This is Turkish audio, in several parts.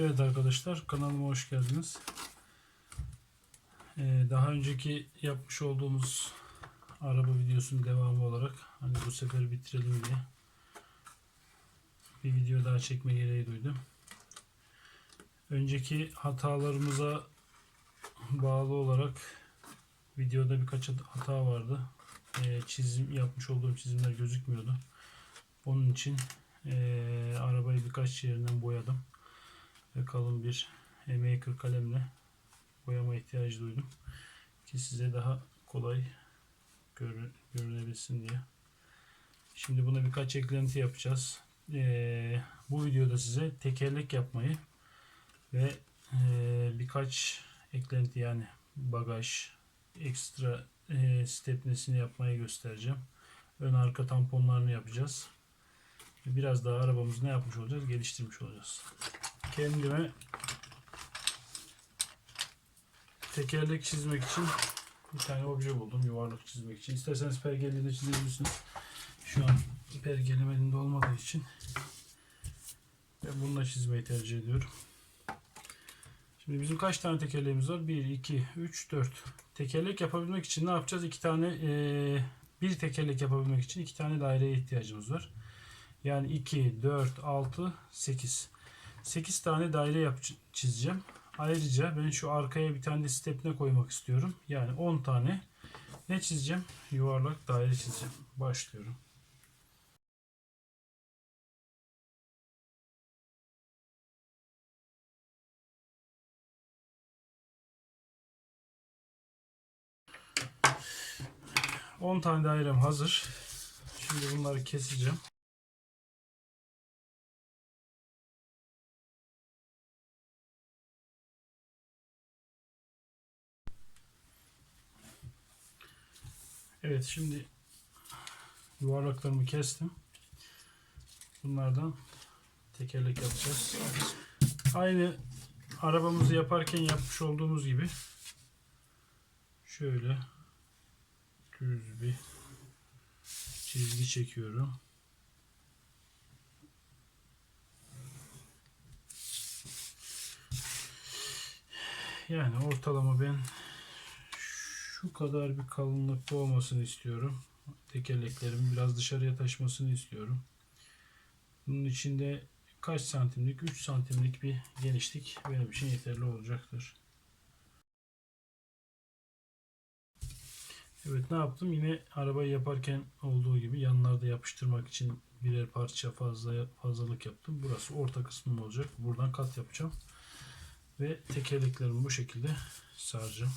Evet arkadaşlar kanalıma hoş geldiniz. Ee, daha önceki yapmış olduğumuz araba videosunun devamı olarak hani bu sefer bitirelim diye bir video daha çekme gereği duydum. Önceki hatalarımıza bağlı olarak videoda birkaç hata vardı. Ee, çizim yapmış olduğum çizimler gözükmüyordu. Onun için ee, arabayı birkaç yerinden boyadım ve kalın bir maker kalemle boyama ihtiyacı duydum. Ki size daha kolay görü- görünebilsin diye. Şimdi buna birkaç eklenti yapacağız. Ee, bu videoda size tekerlek yapmayı ve ee, birkaç eklenti yani bagaj, ekstra ee, stepnesini yapmayı göstereceğim. Ön arka tamponlarını yapacağız. Biraz daha arabamızı ne yapmış olacağız? Geliştirmiş olacağız kendime tekerlek çizmek için bir tane obje buldum yuvarlak çizmek için. İsterseniz pergelle de çizebilirsiniz. Şu an pergelem elimde olmadığı için ben bununla çizmeyi tercih ediyorum. Şimdi bizim kaç tane tekerleğimiz var? 1, 2, 3, 4. Tekerlek yapabilmek için ne yapacağız? İki tane eee, bir tekerlek yapabilmek için iki tane daireye ihtiyacımız var. Yani 2, 4, 6, 8. 8 tane daire yap çizeceğim. Ayrıca ben şu arkaya bir tane de stepne koymak istiyorum. Yani 10 tane ne çizeceğim? Yuvarlak daire çizeceğim. Başlıyorum. On tane dairem hazır. Şimdi bunları keseceğim. Evet şimdi yuvarlaklarımı kestim. Bunlardan tekerlek yapacağız. Aynı arabamızı yaparken yapmış olduğumuz gibi şöyle düz bir çizgi çekiyorum. Yani ortalama ben şu kadar bir kalınlıkta olmasını istiyorum. Tekerleklerimin biraz dışarıya taşmasını istiyorum. Bunun içinde kaç santimlik? 3 santimlik bir genişlik benim için yeterli olacaktır. Evet ne yaptım? Yine arabayı yaparken olduğu gibi yanlarda yapıştırmak için birer parça fazla fazlalık yaptım. Burası orta kısmım olacak. Buradan kat yapacağım. Ve tekerleklerimi bu şekilde saracağım.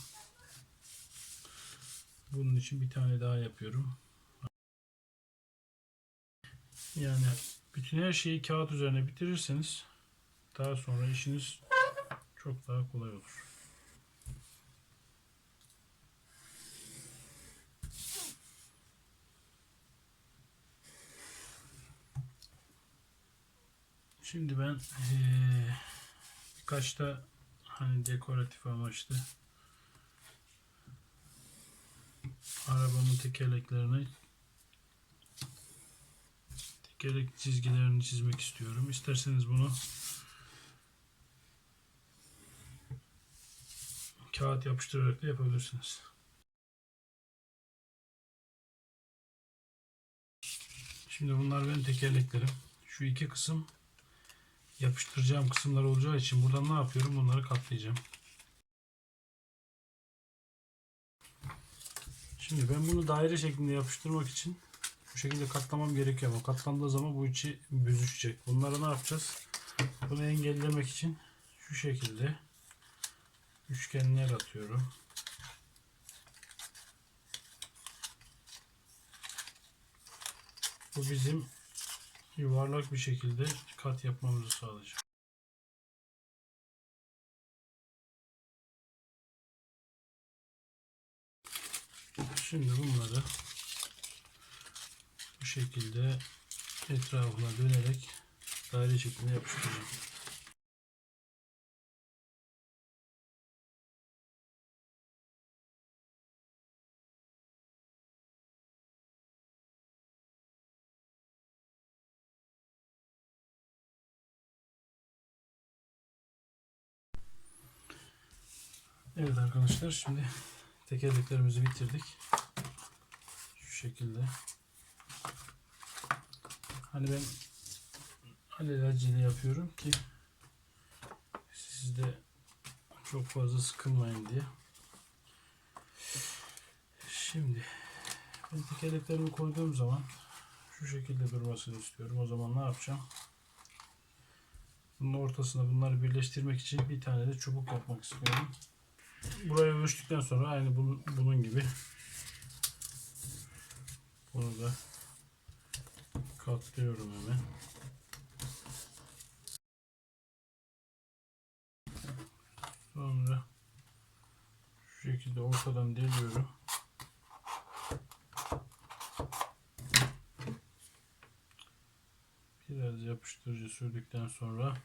Bunun için bir tane daha yapıyorum. Yani bütün her şeyi kağıt üzerine bitirirseniz daha sonra işiniz çok daha kolay olur. Şimdi ben eee, birkaç da hani dekoratif amaçlı arabamın tekerleklerini tekerlek çizgilerini çizmek istiyorum. İsterseniz bunu kağıt yapıştırarak da yapabilirsiniz. Şimdi bunlar benim tekerleklerim. Şu iki kısım yapıştıracağım kısımlar olacağı için buradan ne yapıyorum? Bunları katlayacağım. Şimdi ben bunu daire şeklinde yapıştırmak için bu şekilde katlamam gerekiyor ama katlandığı zaman bu içi büzüşecek. Bunları ne yapacağız? Bunu engellemek için şu şekilde üçgenler atıyorum. Bu bizim yuvarlak bir şekilde kat yapmamızı sağlayacak. Şimdi bunları bu şekilde etrafına dönerek daire şeklinde yapıştıracağım. Evet arkadaşlar şimdi tekerleklerimizi bitirdik. Şekilde. Hani ben alelacele yapıyorum ki siz de çok fazla sıkılmayın diye. Şimdi ben tekerleklerimi koyduğum zaman şu şekilde durmasını istiyorum. O zaman ne yapacağım? Bunun ortasına bunları birleştirmek için bir tane de çubuk yapmak istiyorum. Buraya ölçtükten sonra aynı bunun, bunun gibi bunu da katlıyorum hemen. Sonra şu şekilde ortadan deliyorum. Biraz yapıştırıcı sürdükten sonra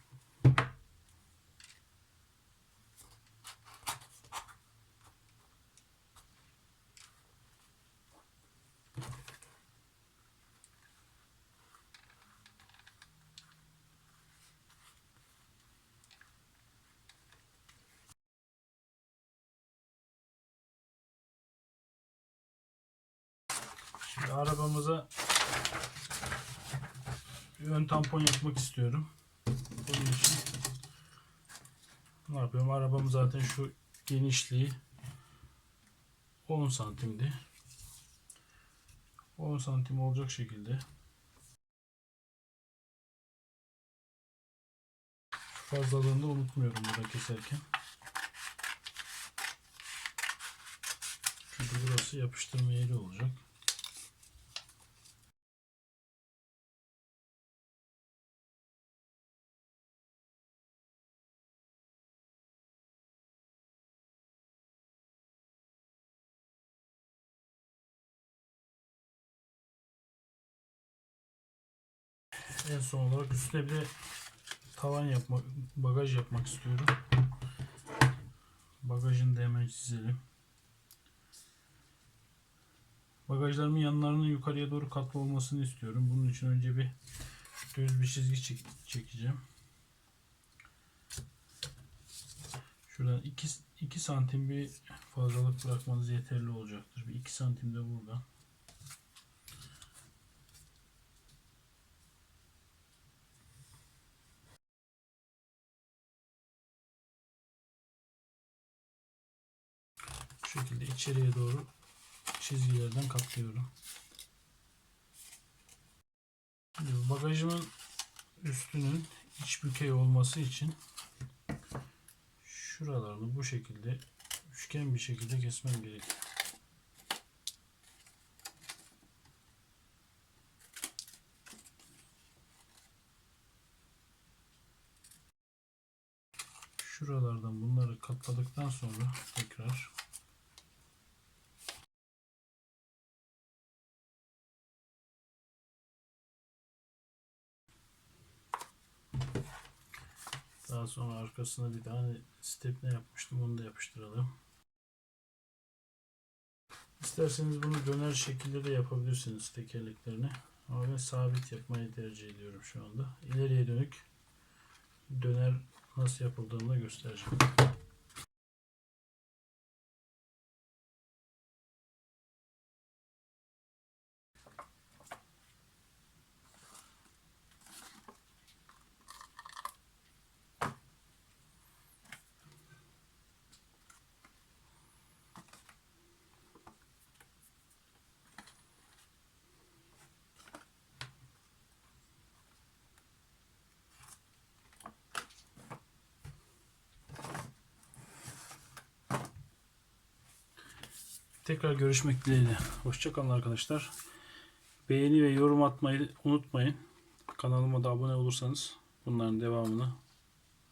Şimdi arabamıza bir ön tampon yapmak istiyorum. Bunun için ne yapıyorum? Arabam zaten şu genişliği 10 santimdi. 10 santim olacak şekilde fazlalığını da unutmuyorum burada keserken. Çünkü burası yapıştırma yeri olacak. En son olarak üstüne bir de tavan yapmak, bagaj yapmak istiyorum. Bagajını da hemen çizelim. Bagajlarımın yanlarının yukarıya doğru katlı olmasını istiyorum. Bunun için önce bir düz bir çizgi çek- çekeceğim. Şuradan 2, 2 santim bir fazlalık bırakmanız yeterli olacaktır. Bir 2 santim de buradan. Bu şekilde içeriye doğru çizgilerden katlıyorum. Bagajımın üstünün iç bükey olması için şuralarını bu şekilde üçgen bir şekilde kesmem gerekiyor. Şuralardan bunları katladıktan sonra tekrar Daha sonra arkasına bir tane stepne yapmıştım. Onu da yapıştıralım. İsterseniz bunu döner şekilde de yapabilirsiniz tekerleklerini. Ama ben sabit yapmayı tercih ediyorum şu anda. İleriye dönük döner nasıl yapıldığını da göstereceğim. Tekrar görüşmek dileğiyle. Hoşçakalın arkadaşlar. Beğeni ve yorum atmayı unutmayın. Kanalıma da abone olursanız bunların devamını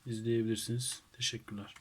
izleyebilirsiniz. Teşekkürler.